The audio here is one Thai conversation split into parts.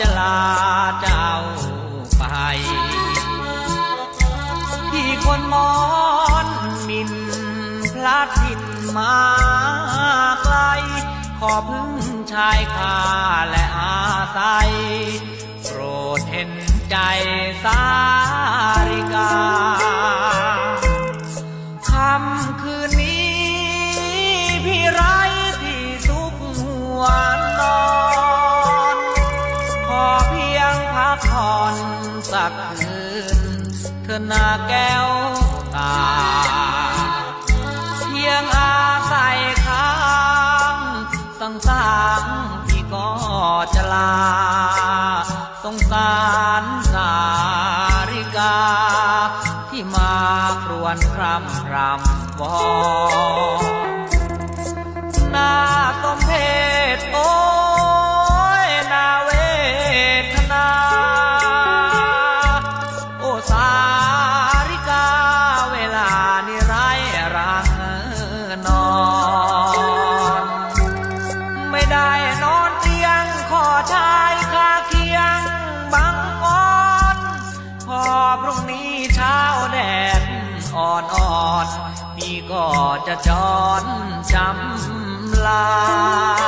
จะลาเจ้าไป ที่คนมอนมินพลาดทินมาไกล ขอพึ่งชายคาและอาศัยโปรดเห็นใจสาริกาคำคืน กคืนเธอหน้าแก้วตา เพียงอาศัยค้างสังสารพี่ก็จะลา สงสารสาริกา ที่มาครวนครำรำวอหน้าสมเพศโอ ชายคาเคียงบังออน พอพรุ่งนี้เช้าแดดอ่อนอ่อนๆพี่ก็จะจอนจำลา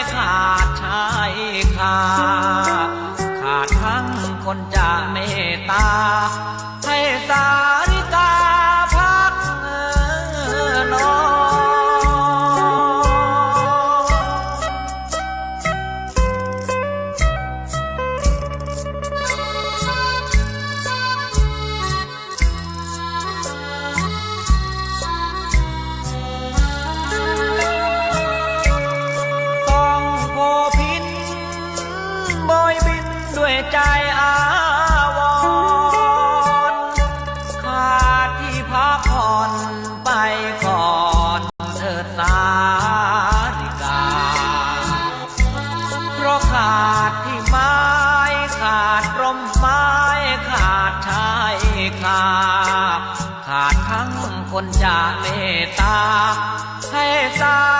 ไนจะเมตตาให้สาริกา